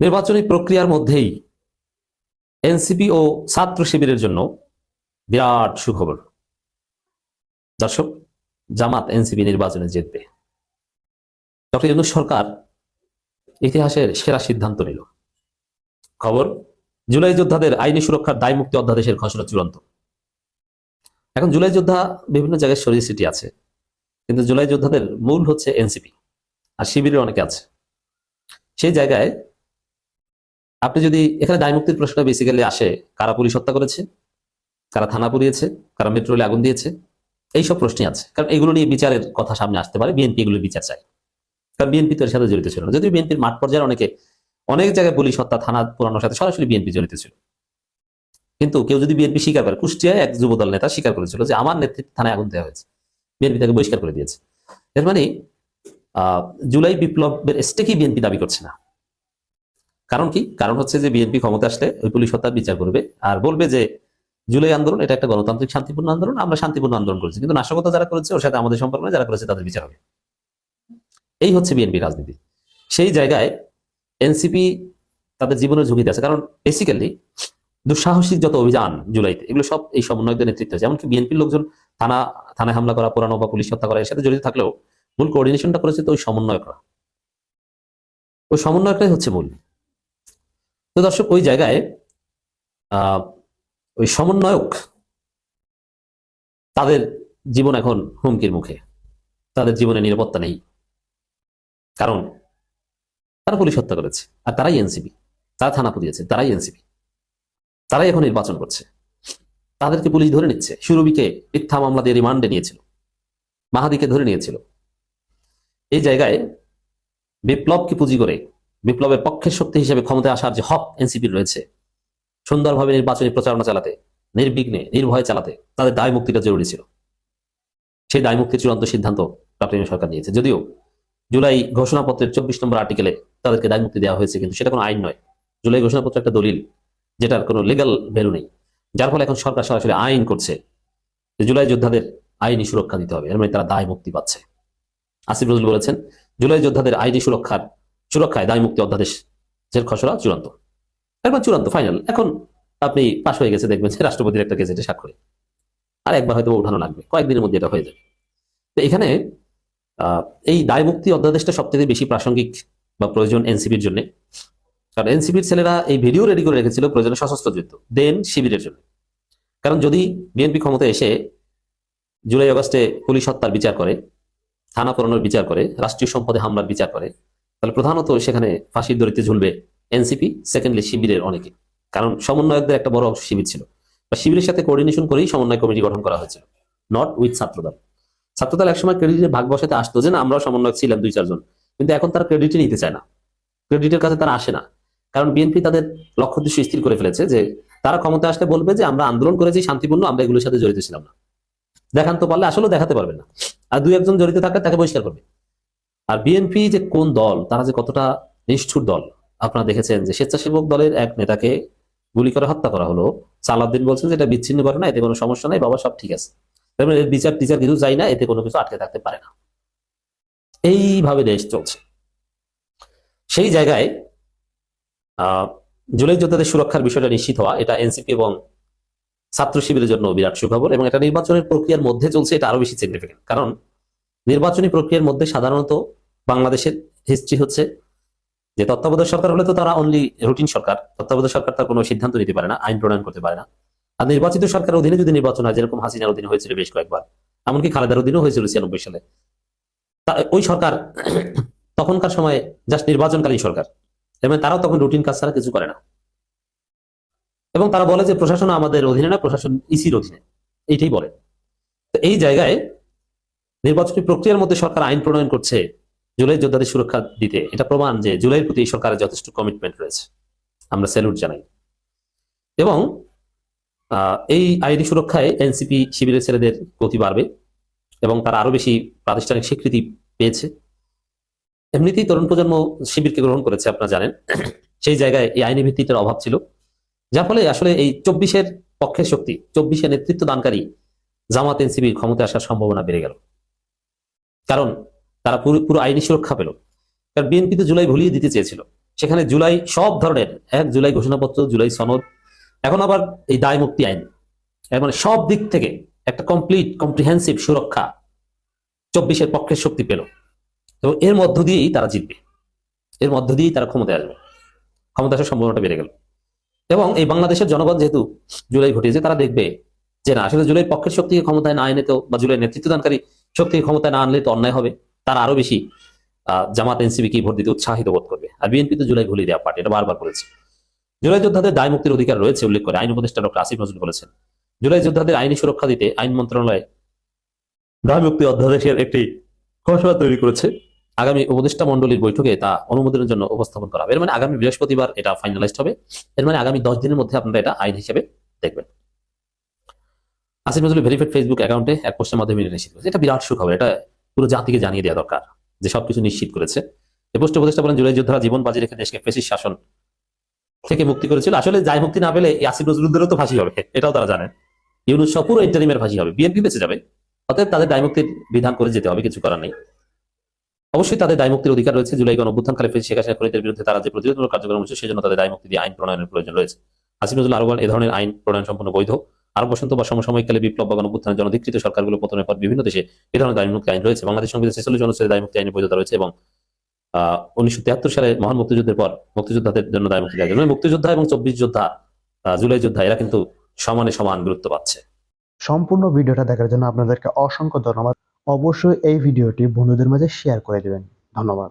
নির্বাচনী প্রক্রিয়ার মধ্যেই এনসিপি ও ছাত্র শিবিরের জন্য বিরাট সুখবর। দর্শক, জামাত এনসিপি নির্বাচনে জিতবে। ডক্টর ইউনুস সরকার ইতিহাসের সেরা সিদ্ধান্ত নিল। খবর, জুলাই যোদ্ধাদের আইনি সুরক্ষার দায় মুক্তি অধ্যাদেশের খসড়া চূড়ান্ত। এখন জুলাই যোদ্ধা বিভিন্ন জায়গায় শরীর সিটি আছে, কিন্তু জুলাই যোদ্ধাদের মূল হচ্ছে এনসিপি, আর শিবিরের অনেকে আছে। সেই জায়গায় আপনি যদি এখানে দায় মুক্তির প্রশ্নটা বেসিক্যালি আসে, কারা পুলিশ হত্যা করেছে, কারা থানা পুড়িয়েছে, কারা মেট্রোলে আগুন দিয়েছে, এইসব প্রশ্নই আছে। কারণ এগুলো নিয়ে বিচারের কথা সামনে আসতে পারে বিএনপি এগুলো বিচার চায় কারণ বিএনপি তো এর সাথে জড়িত ছিল না। যদিও বিএনপির মাঠ পর্যায়ে অনেকে, অনেক জায়গায় পুলিশ হত্যা, থানা পুরানোর সাথে সরাসরি বিএনপি জড়িত ছিল। কিন্তু কেউ যদি বিএনপি স্বীকার করে, কুষ্টিয়ায় এক যুবদল নেতা স্বীকার করেছিল যে আমার নেতৃত্বে থানায় আগুন দেওয়া হয়েছে। বিএনপি তাকে বহিষ্কার করে দিয়েছে। এর মানে জুলাই বিপ্লবের স্টেকই বিএনপি দাবি করছে না। কারণ কি? কারণ হচ্ছে যে বিএনপি ক্ষমতা আসলে ওই পুলিশ হত্যার বিচার করবে আর বলবে যে জুলাই আন্দোলন এটা একটা গণতান্ত্রিক শান্তিপূর্ণ আন্দোলন, আমরা শান্তিপূর্ণ আন্দোলন করেছি। কিন্তু নাশকতা যারা করেছে, ওর সাথে আমাদের সম্পর্ক যারা করেছে তাদের বিচার হবে। এই হচ্ছে বিএনপি রাজনীতি। সেই জায়গায় এনসিপি তাদের জীবনের ঝুঁকিতে আছে। কারণ বেসিক্যালি দুঃসাহসিক যত অভিযান জুলাইতে, এগুলো সব এই সমন্বয়কদের নেতৃত্ব আছে। এমনকি বিএনপির লোকজন থানা, থানায় হামলা করা, পুরানো বা পুলিশ হত্যা করা, এর সাথে জড়িত থাকলেও মূল কোঅর্ডিনেশনটা করেছে তো ওই সমন্বয়করা। ওই সমন্বয়করাই হচ্ছে মূল। তো দর্শক, ওই জায়গায় ওই সমন্বয়ক তাদের জীবন এখন হুমকির মুখে। তাদের জীবনে নিরাপত্তা নেই। কারণ তারা পুলিশ হত্যা করেছে, আর তারাই এনসিপি। তারা থানা পুড়িয়েছে, তারাই এনসিপি। তারাই এখন নির্বাচন করছে। তাদেরকে পুলিশ ধরে নিচ্ছে। সুরবিকে মিথ্যা মামলা দিয়ে রিমান্ডে নিয়েছিল। মাহাদিকে ধরে নিয়েছিল। এই জায়গায় বিপ্লবকে পুঁজি করে বিপ্লবের পক্ষের শক্তি হিসেবে ক্ষমতায় আসার যে হক এনসিপির রয়েছে, সুন্দরভাবে নির্বাচনী প্রচারণা চালাতে, নির্বিঘ্নে, নির্ভয়ে চালাতে তাদের দায় মুক্তিটা জরুরি ছিল। সেই দায় মুক্তির চূড়ান্ত সিদ্ধান্ত ইউনূস সরকার নিয়েছে। যদিও জুলাই ঘোষণাপত্রের চব্বিশ নম্বর আর্টিকেলে তাদেরকে দায় মুক্তি দেওয়া হয়েছে, কিন্তু সেটা কোনো আইন নয়। জুলাই ঘোষণাপত্র একটা দলিল, যেটার কোনো লিগাল ভ্যালু নেই। যার ফলে এখন সরকার সরাসরি আইন করছে জুলাই যোদ্ধাদের আইনি সুরক্ষা দিতে হবে। এর মানে তারা দায় মুক্তি পাচ্ছে। আসিফ নজরুল বলেছেন, জুলাই যোদ্ধাদের আইনি সুরক্ষার সুরক্ষায় দায় মুক্তি অধ্যাদেশ এর খসড়া চূড়ান্ত। একবার চূড়ান্ত ফাইনাল এখন আপনি পাশ হয়ে গেছে, দেখবেন যে রাষ্ট্রপতির একটা গেজেটে স্বাক্ষরে আর একবার হয়তো উঠানো লাগবে, কয়েকদিনের মধ্যে এটা হয়ে যাবে। তো এখানে এই দায় মুক্তি অধ্যাদেশটা সবথেকে বেশি প্রাসঙ্গিক বা প্রয়োজন এনসিপির জন্য। কারণ এনসিপির ছেলেরা এই ভিডিও রেডি করে রেখেছিল প্রয়োজনে সশস্ত্র যুদ্ধ দেন শিবিরের জন্য। কারণ যদি বিএনপি ক্ষমতা এসে জুলাই আগস্টে পুলিশ হত্যার বিচার করে, থানা পুরানোর বিচার করে, রাষ্ট্রীয় সম্পদে হামলার বিচার করে তাহলে প্রধানত সেখানে ফাঁসির দড়িতে ঝুলবে এনসিপি সেকেন্ডলি শিবিরের অনেকে। কারণ সমন্বয়কদের একটা বড় অংশ শিবির ছিল। বা শিবিরের সাথে কোঅর্ডিনেশন করেই সমন্বয় কমিটি গঠন করা হয়েছিল। নট উইথ ছাত্রদল। ছাত্রদল একসময় ক্রেডিটের ভাগ বসাতে আসতো যে, না, আমরাও সমন্বয়ক ছিলাম দুই, চারজন। কিন্তু এখন তারা ক্রেডিটে নিতে চায় না। ক্রেডিটের কাছে তারা আসে না। কারণ বিএনপি তাদের লক্ষ্য উদ্দেশ্য স্থির করে ফেলেছে যে, তারা ক্ষমতা আসলে বলবে যে, আমরা আন্দোলন করেছি, শান্তিপূর্ণ, আমরা এগুলোর সাথে জড়িত ছিলাম না। দেখান তো পারলে আসলে দেখাতে পারবে না। আর দুই, একজন জড়িত থাকলে তাকে বহিষ্কার করবে। আর বিএনপি যে কোন দল, তারা যে কতটা নিষ্ঠুর দল, আপনারা দেখেছেন যে স্বেচ্ছাসেবক দলের এক নেতাকে গুলি করে হত্যা করা হলো। সালাউদ্দিন বলছেন যে এটা বিচ্ছিন্ন করে না এতে কোনো সমস্যা নাই, বাবা সব ঠিক আছে। মানে বিচার টিচার কিছু চাই না, এতে কোনো কিছু আটকে থাকতে পারে না। এইভাবে দেশ চলছে। সেই জায়গায় জুলাই যোদ্ধাদের সুরক্ষার বিষয়টা নিশ্চিত হওয়া, এটা এনসিপি এবং ছাত্র শিবিরের জন্য বিরাট সুখবর এবং এটা নির্বাচনের প্রক্রিয়ার মধ্যে চলছে, এটা আরও বেশি সিগনিফিকেন্ট কারণ নির্বাচনী প্রক্রিয়ার মধ্যে সাধারণত বাংলাদেশের হিস্ট্রি হচ্ছে যে তত্ত্বাবধায়ক সরকার হলে তো তারা অনলি রুটিন সরকার। তত্ত্বাবধায়ক সরকার তার কোনো সিদ্ধান্ত নিতে পারে না, আইন প্রণয়ন করতে পারে না। আর নির্বাচিত সরকারের অধীনে যদি নির্বাচন হয়, যেরকম হাসিনার অধীনে হয়েছিল বেশ কয়েকবার, এমনকি খালেদার অধীনেও হয়েছিল ছিয়ানব্বই সালে। ওই সরকার তখনকার সময়ে জাস্ট নির্বাচনকালীন সরকার। এবং তারাও তখন রুটিন কাজ ছাড়া কিছু করে না। এবং তারা বলে যে প্রশাসন আমাদের অধীনে না, প্রশাসন ইসির অধীনে। এইটাই বলে। তো এই জায়গায় নির্বাচনী প্রক্রিয়ার মধ্যে সরকার আইন প্রণয়ন করছে জুলাই যোদ্ধাদের সুরক্ষা দিতে। এটা প্রমাণ যে জুলাইয়ের প্রতি সরকারের যথেষ্ট কমিটমেন্ট রয়েছে। আমরা স্যালুট জানাই। এবং এই আইনি সুরক্ষায় এনসিপি শিবিরের ছেলেদের গতি বাড়বে এবং তারা আরও বেশি প্রাতিষ্ঠানিক স্বীকৃতি পেয়েছে। এমনিতেই তরুণ প্রজন্ম শিবিরকে গ্রহণ করেছে, আপনারা জানেন। সেই জায়গায় এই আইনি ভিত্তিটার অভাব ছিল। যার ফলে আসলে এই চব্বিশের পক্ষের শক্তি চব্বিশে নেতৃত্ব দানকারী জামাত এনসিবির ক্ষমতায় আসার সম্ভাবনা বেড়ে গেল। কারণ তারা পুরো পুরো আইনি সুরক্ষা পেল। কারণ বিএনপি তো জুলাই ভুলিয়ে দিতে চেয়েছিল। সেখানে জুলাই সব ধরনের এক জুলাই ঘোষণাপত্র, জুলাই সনদ, এখন আবার এই দায় মুক্তি আইন। মানে সব দিক থেকে একটা কমপ্লিট কম্প্রিহেন্সিভ সুরক্ষা চব্বিশের পক্ষের শক্তি পেল। এবং এর মধ্য দিয়েই তারা জিতবে। এর মধ্য দিয়েই তারা ক্ষমতায় আসবে। ক্ষমতা আসার সম্ভাবনাটা বেড়ে গেল। এবং এই বাংলাদেশের জনগণ যেহেতু জুলাই ঘটিয়েছে, তারা দেখবে যে না, আসলে জুলাই পক্ষের শক্তিকে ক্ষমতায় না এনে তো বা জুলাই নেতৃত্বদানকারী শক্তিকে ক্ষমতায় না আনলে তো অন্যায় হবে। তারা আরও বেশি জামাত এনসিবি কি ভোট দিতে উৎসাহিত বোধ করবে। আর বিএনপি তো জুলাই ভুলিয়ে দেওয়া পার্টি, এটা বারবার করেছে জুলাই যোদ্ধাদের দায় মুক্তির অধিকার রয়েছে, উল্লেখ করে আইন উপদেষ্টা ডক্টর আসিফ নজরুল বলেছেন। জুলাই যোদ্ধাদের আইনি সুরক্ষা দিতে আইন মন্ত্রণালয় দায় মুক্তি অধ্যাদেশের একটি খসড়া তৈরি করেছে। আগামী উপদেষ্টা মন্ডলীর বৈঠকে তা অনুমোদনের জন্য উপস্থাপন করা হবে। এর মানে আগামী বৃহস্পতিবার এটা ফাইনালাইজড হবে। এর মানে আগামী দশ দিনের মধ্যে আপনারা এটা আইন হিসেবে দেখবেন। আসিফ নজরুল ভেরিফাইড ফেসবুক অ্যাকাউন্টে এক পোস্টের মাধ্যমে এটা নিশ্চিত করেছে এটা বিরাট সুখবর এটা পুরো জাতিকে জানিয়ে দেওয়া দরকার যে সবকিছু নিশ্চিত করেছে। এই পোস্টে উপদেষ্টা বলেন জুলাই যোদ্ধারা জীবন বাজি রেখে দেশকে ফেসিস শাসন থেকে মুক্তি করেছিল। আসলে যাই মুক্তি না পেলে এই আসিফ নজরুলদেরও তো ফাঁসি হবে এটাও তারা জানেন। ইউনুস পুরো ইন্টারিমের ফাঁসি হবে বিএনপি বেঁচে যাবে অতএব তাদের দায় মুক্তির বিধান করে যেতে হবে কিছু করার নেই। অবশ্যই তাদের দায় মুক্তির অধিকার রয়েছে। জুলাই গণ অভ্যুত্থানকালে শেখ হাসিনা খনিতের বিরুদ্ধে তারা যে প্রতিরোধমূলক কার্যক্রম হচ্ছে সেজন্য তাদের দায় মুক্তি দিয়ে আইন প্রণয়নের প্রয়োজন রয়েছে। আসিফ নজরুল আরও বলেন, এ ধরনের আইন প্রণয়ন সম্পূর্ণ বৈধ। আরব বসন্ত বা সমসাময়িককালে বিপ্লব বা গণঅভ্যুত্থানের জনধিকৃত সরকারগুলো পতনের পর বিভিন্ন দেশে এ ধরনের দায় মুক্তি আইন রয়েছে। বাংলাদেশ সংবিধান ছেচল্লিশ অনুচ্ছেদে দায় মুক্তি আইনের বৈধতা রয়েছে এবং উনিশশো সালে মহান মুক্তিযুদ্ধের পর মুক্তিযোদ্ধাদের জন্য দায় মুক্তি দেওয়া হয়েছে। মানে মুক্তিযোদ্ধা এবং চব্বিশ যোদ্ধা জুলাই যোদ্ধা, এরা কিন্তু সমানে সমান গুরুত্ব পাচ্ছে। সম্পূর্ণ ভিডিওটা দেখার জন্য আপনাদেরকে অসংখ্য ধন্যবাদ। অবশ্যই এই ভিডিওটি বন্ধুদের মাঝে শেয়ার করে দেবেন। ধন্যবাদ।